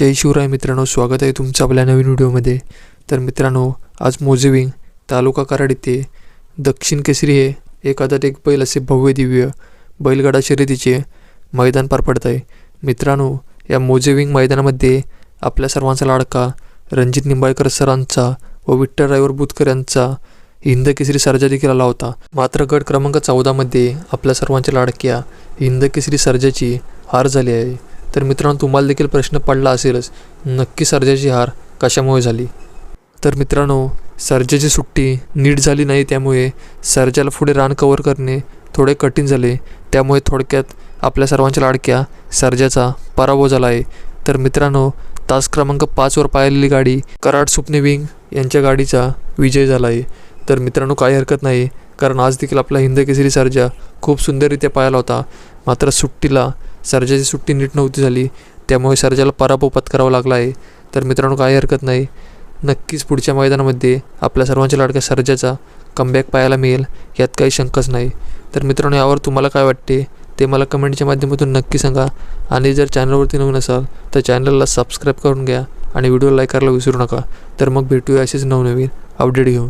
जय शिवराय मित्रांनो स्वागत आहे तुमचं आपल्या नवीन व्हिडिओमध्ये. तर मित्रांनो आज मोजेविंग तालुका कराड येथे दक्षिण केसरी हे एक एक बैल असे भव्य दिव्य बैलगाडा शर्यतीचे मैदान पार पडत आहे. मित्रांनो या मोजेविंग मैदानामध्ये आपल्या सर्वांचा लाडका रणजित निंबाळकर सरांचा व विठ्ठल रायवर बुतकर यांचा हिंद केसरी सर्जा देखील आला होता. मात्र गट क्रमांक चौदामध्ये आपल्या सर्वांच्या लाडक्या हिंद केसरी सर्जाची हार झाली आहे. तर मित्रांनो तुम्हाला देखील प्रश्न पडला असेलच नक्की सर्जाची हार कशामुळे झाली? तर मित्रांनो सर्जाची सुट्टी नीट झाली नाही त्यामुळे सर्जाला पुढे रान कवर करणे थोडे कठीण झाले. त्यामुळे थोडक्यात आपल्या सर्वांच्या लाडक्या सर्जाचा पराभव झाला आहे. तर मित्रांनो तास क्रमांक पाचवर पाहिलेली गाडी कराड सुपने विंग यांच्या गाडीचा विजय झाला आहे. तर मित्रांनो काही हरकत नाही कारण आज देखील आपला हिंद केसरी सर्जा खूप सुंदररित्या पाहिला होता. मात्र सुट्टीला सर्जाची सुट्टी नीट नव्हती झाली. त्यामुळे सर्जाला पराभव पत्करावा लागला आहे. तर मित्रांनो काही हरकत नाही. नक्कीच पुढच्या मैदानामध्ये आपल्या सर्वांच्या लाडक्या सर्जाचा कमबॅक पाहायला मिळेल. यात काही शंकाच नाही. तर मित्रांनो यावर तुम्हाला काय वाटते? ते मला कमेंटच्या माध्यमातून नक्की सांगा. आणि जर चॅनलवरती नवीन असाल तर चॅनलला सबस्क्राईब करून घ्या आणि व्हिडिओ लाईक करायला विसरू नका. तर मग भेटूया असेच नवनवीन अपडेट घेऊन.